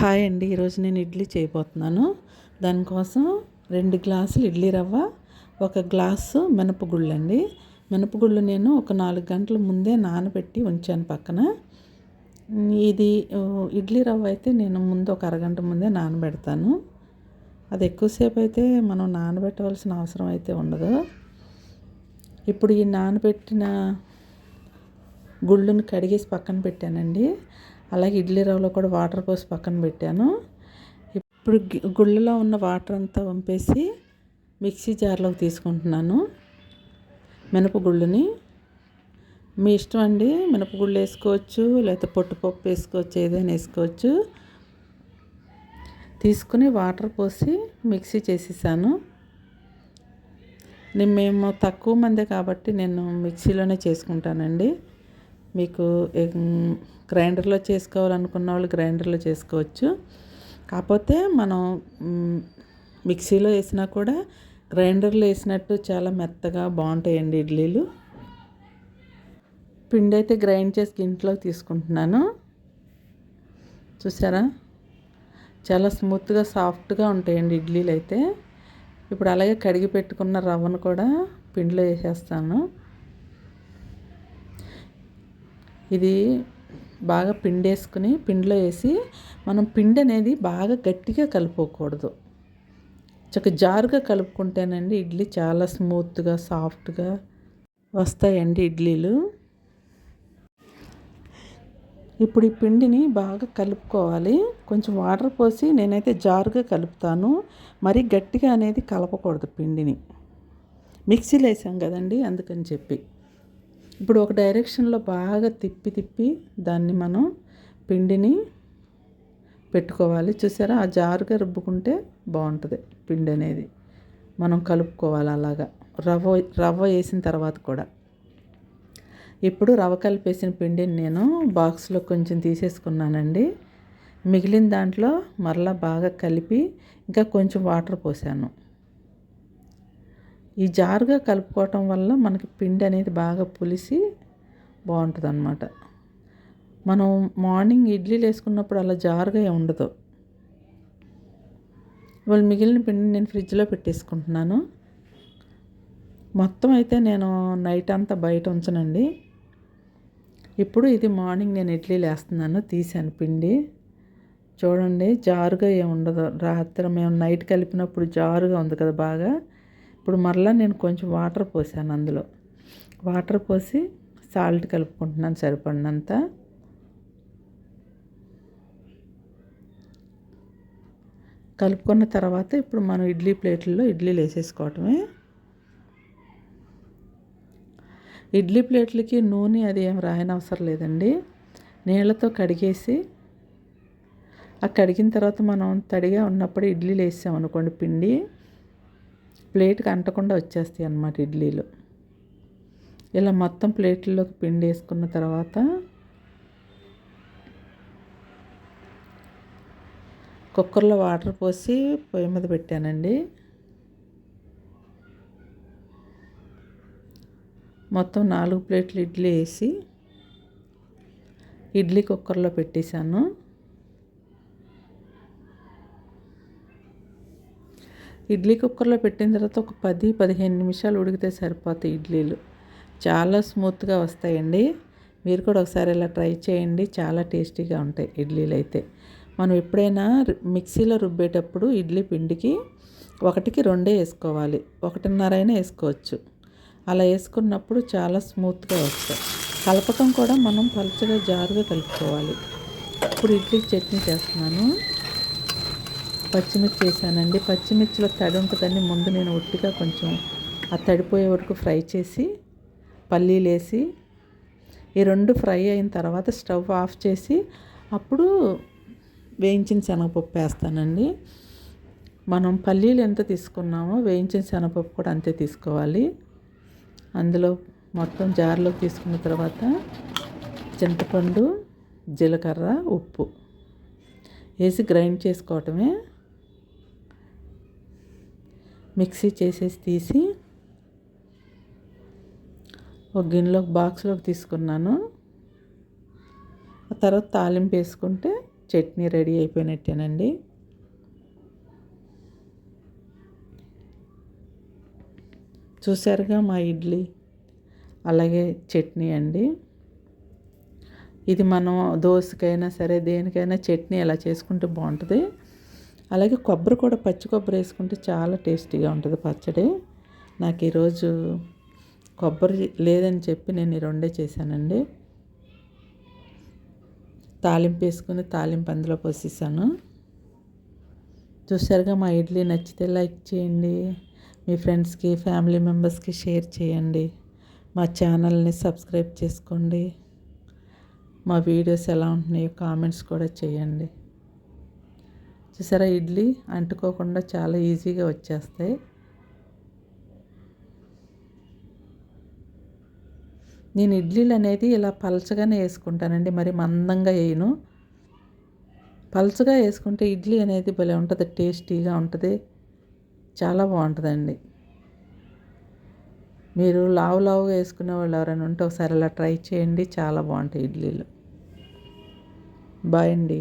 Hi అండి ఈరోజు నేను ఇడ్లీ చేయబోతున్నాను. దానికోసం రెండు గ్లాసులు ఇడ్లీ రవ్వ ఒక గ్లాసు మినపగుళ్ళు అండి మినపగుళ్ళు నేను ఒక నాలుగు గంటల ముందే నానబెట్టి ఉంచాను పక్కన. ఇది ఇడ్లీ రవ్వ అయితే నేను ముందు ఒక అరగంట ముందే నానబెడతాను. అది ఎక్కువసేపు అయితే మనం నానబెట్టవలసిన అవసరం అయితే ఉండదు. ఇప్పుడు ఈ నానబెట్టిన గుళ్ళును కడిగేసి పక్కన పెట్టానండి. అలాగే ఇడ్లీ రవ్వలో కూడా వాటర్ పోసి పక్కన పెట్టాను. ఇప్పుడు గుళ్ళలో ఉన్న వాటర్ అంతా వంపేసి మిక్సీ జార్లోకి తీసుకుంటున్నాను. మినపగుళ్ళుని మీ ఇష్టం అండి? మినపగుళ్ళు వేసుకోవచ్చు లేకపోతే పొట్టుపప్పు వేసుకోవచ్చు ఏదైనా వేసుకోవచ్చు. తీసుకుని వాటర్ పోసి మిక్సీ చేసేసాను. నేను మేము తక్కువ మందే కాబట్టి నేను మిక్సీలోనే చేసుకుంటానండి. మీకు గ్రైండర్లో చేసుకోవాలనుకున్న వాళ్ళు గ్రైండర్లో చేసుకోవచ్చు. కాకపోతే మనం మిక్సీలో వేసినా కూడా గ్రైండర్లో వేసినట్టు చాలా మెత్తగా బాగుంటాయండి ఇడ్లీలు. పిండి అయితే గ్రైండ్ చేసి ఇంట్లో తీసుకుంటున్నాను. చూసారా? చాలా స్మూత్గా సాఫ్ట్గా ఉంటాయండి ఇడ్లీలు అయితే. ఇప్పుడు అలాగే కడిగి పెట్టుకున్న రవ్వను కూడా పిండిలో వేసేస్తాను. ఇది బాగా పిండి వేసుకుని పిండిలో వేసి మనం పిండి అనేది బాగా గట్టిగా కలుపుకోకూడదు. చక్క జారుగా కలుపుకుంటేనండి ఇడ్లీ చాలా స్మూత్గా సాఫ్ట్గా వస్తాయండి ఇడ్లీలు. ఇప్పుడు ఈ పిండిని బాగా కలుపుకోవాలి. కొంచెం వాటర్ పోసి నేనైతే జారుగా కలుపుతాను. మరీ గట్టిగా అనేది కలపకూడదు పిండిని. మిక్సీలో వేసాం కదండి అందుకని చెప్పి. ఇప్పుడు ఒక డైరెక్షన్లో బాగా తిప్పి తిప్పి దాన్ని మనం పిండిని పెట్టుకోవాలి. చూసారా? ఆ జారుగా రుబ్బుకుంటే బాగుంటుంది పిండి అనేది. మనం కలుపుకోవాలి అలాగా. రవ్వ రవ్వ వేసిన తర్వాత కూడా. ఇప్పుడు రవ్వ కలిపేసిన పిండిని నేను బాక్స్లో కొంచెం తీసేసుకున్నానండి. మిగిలిన దాంట్లో మరలా బాగా కలిపి ఇంకా కొంచెం వాటర్ పోసాను. ఈ జారుగా కలుపుకోవటం వల్ల మనకి పిండి అనేది బాగా పులిసి బాగుంటుంది అనమాట మనం మార్నింగ్ ఇడ్లీలు వేసుకున్నప్పుడు అలా జారుగా ఉండదు. ఇవాళ మిగిలిన పిండి నేను ఫ్రిడ్జ్లో పెట్టేసుకుంటున్నాను. మొత్తం అయితే నేను నైట్ అంతా బయట ఉంచనండి. ఇప్పుడు ఇది మార్నింగ్ నేను ఇడ్లీలు వేస్తున్నాను తీసాను పిండి. చూడండి జారుగా ఏమి ఉండదు. రాత్రి మేము నైట్ కలిపినప్పుడు జారుగా ఉంది కదా బాగా. ఇప్పుడు మరలా నేను కొంచెం వాటర్ పోసాను అందులో. వాటర్ పోసి సాల్ట్ కలుపుకుంటున్నాను సరిపడినంత. కలుపుకున్న తర్వాత ఇప్పుడు మనం ఇడ్లీ ప్లేట్లలో ఇడ్లీలు వేసేసుకోవటమే ఇడ్లీ ప్లేట్లకి నూనె అది ఏం రాయని అవసరం లేదండి. నీళ్ళతో కడిగేసి ఆ కడిగిన తర్వాత మనం తడిగా ఉన్నప్పుడు ఇడ్లీలు వేసామనుకోండి పిండి. ప్లేట్కి అంటకుండా వచ్చేస్తాయి అన్నమాట ఇడ్లీలు. ఇలా మొత్తం ప్లేట్లలోకి పిండి వేసుకున్న తర్వాత కుక్కర్లో వాటర్ పోసి పొయ్యి మీద పెట్టానండి. మొత్తం నాలుగు ప్లేట్లు ఇడ్లీ వేసి ఇడ్లీ కుక్కర్లో పెట్టేశాను. ఇడ్లీ కుక్కర్లో పెట్టిన తర్వాత ఒక పది పదిహేను నిమిషాలు ఉడికితే సరిపోతాయి ఇడ్లీలు. చాలా స్మూత్గా వస్తాయండి. మీరు కూడా ఒకసారి ఇలా ట్రై చేయండి. చాలా టేస్టీగా ఉంటాయి ఇడ్లీలు అయితే. మనం ఎప్పుడైనా మిక్సీలో రుబ్బేటప్పుడు ఇడ్లీ పిండికి ఒకటికి రెండే వేసుకోవాలి. ఒకటిన్నర అయినా వేసుకోవచ్చు. అలా వేసుకున్నప్పుడు చాలా స్మూత్గా వస్తాయి. కలపటం కూడా మనం పలుచగా జారుగా కలుపుకోవాలి. ఇప్పుడు ఇడ్లీ చట్నీ చేస్తున్నాను. పచ్చిమిర్చి వేసానండి. పచ్చిమిర్చిలో తడి ఉంటుందని ముందు నేను ఉట్టిగా కొంచెం ఆ తడిపోయే వరకు ఫ్రై చేసి పల్లీలు వేసి ఈ రెండు ఫ్రై అయిన తర్వాత స్టవ్ ఆఫ్ చేసి అప్పుడు వేయించిన శనగపప్పు వేస్తానండి. మనం పల్లీలు ఎంత తీసుకున్నామో వేయించిన శనగపప్పు కూడా అంతే తీసుకోవాలి. అందులో మొత్తం జార్లోకి తీసుకున్న తర్వాత చింతపండు జీలకర్ర ఉప్పు వేసి గ్రైండ్ చేసుకోవటమే. మిక్సీ చేసేసి తీసి ఒక గిన్నెలో బాక్స్లోకి తీసుకున్నాను. ఆ తర్వాత తాలింపు వేసుకుంటే చట్నీ రెడీ అయిపోయినట్టేనండి. చూసారుగా మా ఇడ్లీ? అలాగే చట్నీ అండి. ఇది మనం దోశకైనా సరే దేనికైనా చట్నీ ఎలా చేసుకుంటే బాగుంటుంది? అలాగే కొబ్బరి కూడా పచ్చి కొబ్బరి వేసుకుంటే చాలా టేస్టీగా ఉంటుంది పచ్చడి. నాకు ఈరోజు కొబ్బరి లేదని చెప్పి నేను ఈ రెండే చేశానండి. తాలింపు వేసుకుని తాలింపు అందులో పోసేసాను. చూసారుగా మా ఇడ్లీ నచ్చితే లైక్ చేయండి. మీ ఫ్రెండ్స్కి ఫ్యామిలీ మెంబర్స్కి షేర్ చేయండి. మా ఛానల్ని సబ్స్క్రైబ్ చేసుకోండి. మా వీడియోస్ ఎలా ఉంటున్నాయో కామెంట్స్ కూడా చేయండి. చూసారా? ఇడ్లీ అంటుకోకుండా చాలా ఈజీగా వచ్చేస్తాయి. నేను ఇడ్లీలు అనేది ఇలా పలచగానే వేసుకుంటానండి. మరి మందంగా వేయను. పలచగా వేసుకుంటే ఇడ్లీ అనేది భలే ఉంటుంది టేస్టీగా ఉంటుంది. చాలా బాగుంటుందండి. మీరు లావు లావుగా వేసుకునే వాళ్ళు ఎవరైనా ఉంటే ఒకసారి అలా ట్రై చేయండి. చాలా బాగుంటాయి ఇడ్లీలు. బాయ్ అండి.